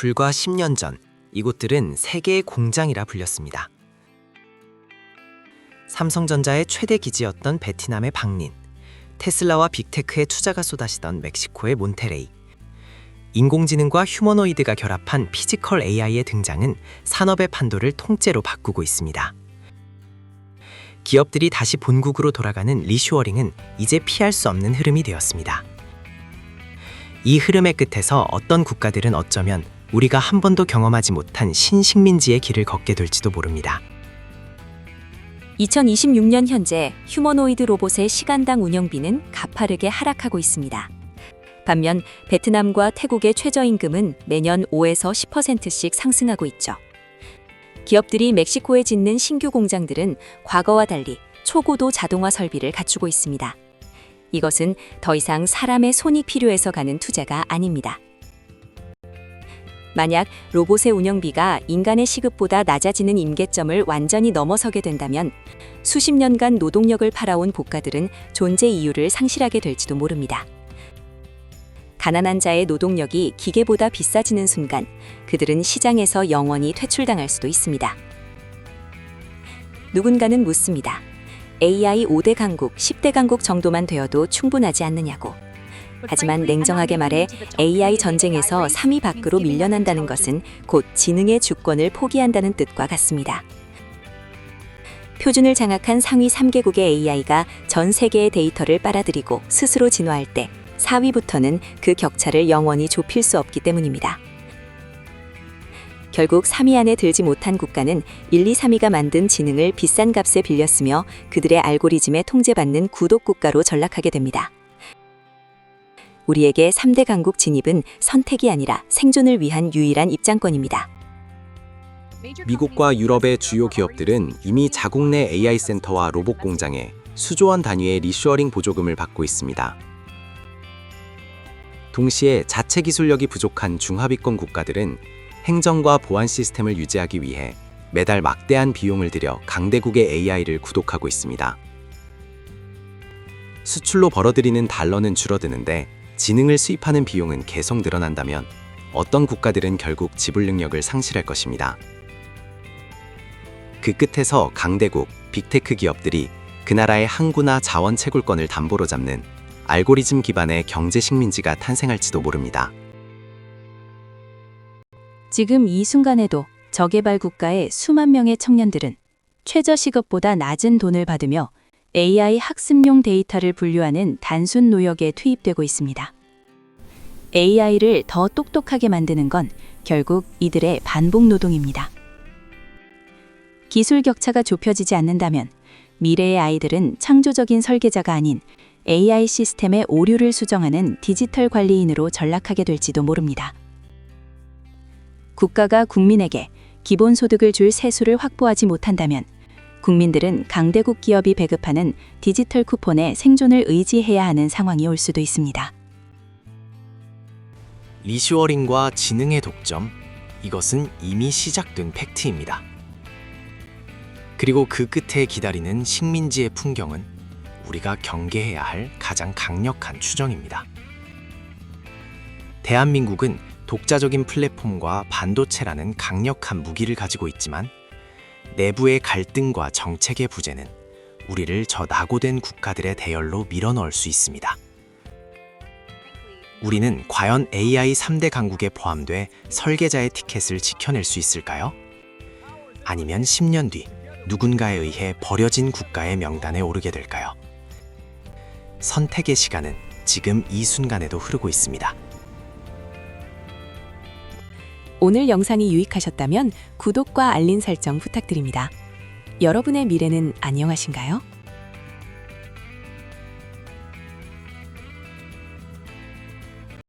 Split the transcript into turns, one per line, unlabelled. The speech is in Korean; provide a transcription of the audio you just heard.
불과 10년 전 이곳들은 세계의 공장이라 불렸습니다. 삼성전자의 최대 기지였던 베트남의 박린, 테슬라와 빅테크의 투자가 쏟아지던 멕시코의 몬테레이, 인공지능과 휴머노이드가 결합한 피지컬 AI의 등장은 산업의 판도를 통째로 바꾸고 있습니다. 기업들이 다시 본국으로 돌아가는 리슈어링은 이제 피할 수 없는 흐름이 되었습니다. 이 흐름의 끝에서 어떤 국가들은 어쩌면 우리가 한 번도 경험하지 못한 신식민지의 길을 걷게 될지도 모릅니다.
2026년 현재 휴머노이드 로봇의 시간당 운영비는 가파르게 하락하고 있습니다. 반면 베트남과 태국의 최저임금은 매년 5에서 10%씩 상승하고 있죠. 기업들이 멕시코에 짓는 신규 공장들은 과거와 달리 초고도 자동화 설비를 갖추고 있습니다. 이것은 더 이상 사람의 손이 필요해서 가는 투자가 아닙니다. 만약 로봇의 운영비가 인간의 시급보다 낮아지는 임계점을 완전히 넘어서게 된다면 수십 년간 노동력을 팔아온 국가들은 존재 이유를 상실하게 될지도 모릅니다. 가난한 자의 노동력이 기계보다 비싸지는 순간 그들은 시장에서 영원히 퇴출당할 수도 있습니다. 누군가는 묻습니다. AI 5대 강국, 10대 강국 정도만 되어도 충분하지 않느냐고. 하지만 냉정하게 말해 AI 전쟁에서 3위 밖으로 밀려난다는 것은 곧 지능의 주권을 포기한다는 뜻과 같습니다. 표준을 장악한 상위 3개국의 AI가 전 세계의 데이터를 빨아들이고 스스로 진화할 때 4위부터는 그 격차를 영원히 좁힐 수 없기 때문입니다. 결국 3위 안에 들지 못한 국가는 1, 2, 3위가 만든 지능을 비싼 값에 빌렸으며 그들의 알고리즘에 통제받는 구독 국가로 전락하게 됩니다. 우리에게 3대 강국 진입은 선택이 아니라 생존을 위한 유일한 입장권입니다.
미국과 유럽의 주요 기업들은 이미 자국 내 AI 센터와 로봇 공장에 수조 원 단위의 리슈어링 보조금을 받고 있습니다. 동시에 자체 기술력이 부족한 중하위권 국가들은 행정과 보안 시스템을 유지하기 위해 매달 막대한 비용을 들여 강대국의 AI를 구독하고 있습니다. 수출로 벌어들이는 달러는 줄어드는데 지능을 수입하는 비용은 계속 늘어난다면 어떤 국가들은 결국 지불 능력을 상실할 것입니다. 그 끝에서 강대국, 빅테크 기업들이 그 나라의 항구나 자원 채굴권을 담보로 잡는 알고리즘 기반의 경제 식민지가 탄생할지도 모릅니다.
지금 이 순간에도 저개발 국가의 수만 명의 청년들은 최저 시급보다 낮은 돈을 받으며 AI 학습용 데이터를 분류하는 단순 노역에 투입되고 있습니다. AI를 더 똑똑하게 만드는 건 결국 이들의 반복 노동입니다. 기술 격차가 좁혀지지 않는다면 미래의 아이들은 창조적인 설계자가 아닌 AI 시스템의 오류를 수정하는 디지털 관리인으로 전락하게 될지도 모릅니다. 국가가 국민에게 기본소득을 줄 세수를 확보하지 못한다면 국민들은 강대국 기업이 배급하는 디지털 쿠폰에 생존을 의지해야 하는 상황이 올 수도 있습니다.
리슈어링과 지능의 독점, 이것은 이미 시작된 팩트입니다. 그리고 그 끝에 기다리는 식민지의 풍경은 우리가 경계해야 할 가장 강력한 추정입니다. 대한민국은 독자적인 플랫폼과 반도체라는 강력한 무기를 가지고 있지만 내부의 갈등과 정책의 부재는 우리를 저 낙오된 국가들의 대열로 밀어넣을 수 있습니다. 우리는 과연 AI 3대 강국에 포함돼 설계자의 티켓을 지켜낼 수 있을까요? 아니면 10년 뒤 누군가에 의해 버려진 국가의 명단에 오르게 될까요? 선택의 시간은 지금 이 순간에도 흐르고 있습니다.
오늘 영상이 유익하셨다면 구독과 알림 설정 부탁드립니다. 여러분의 미래는 안녕하신가요?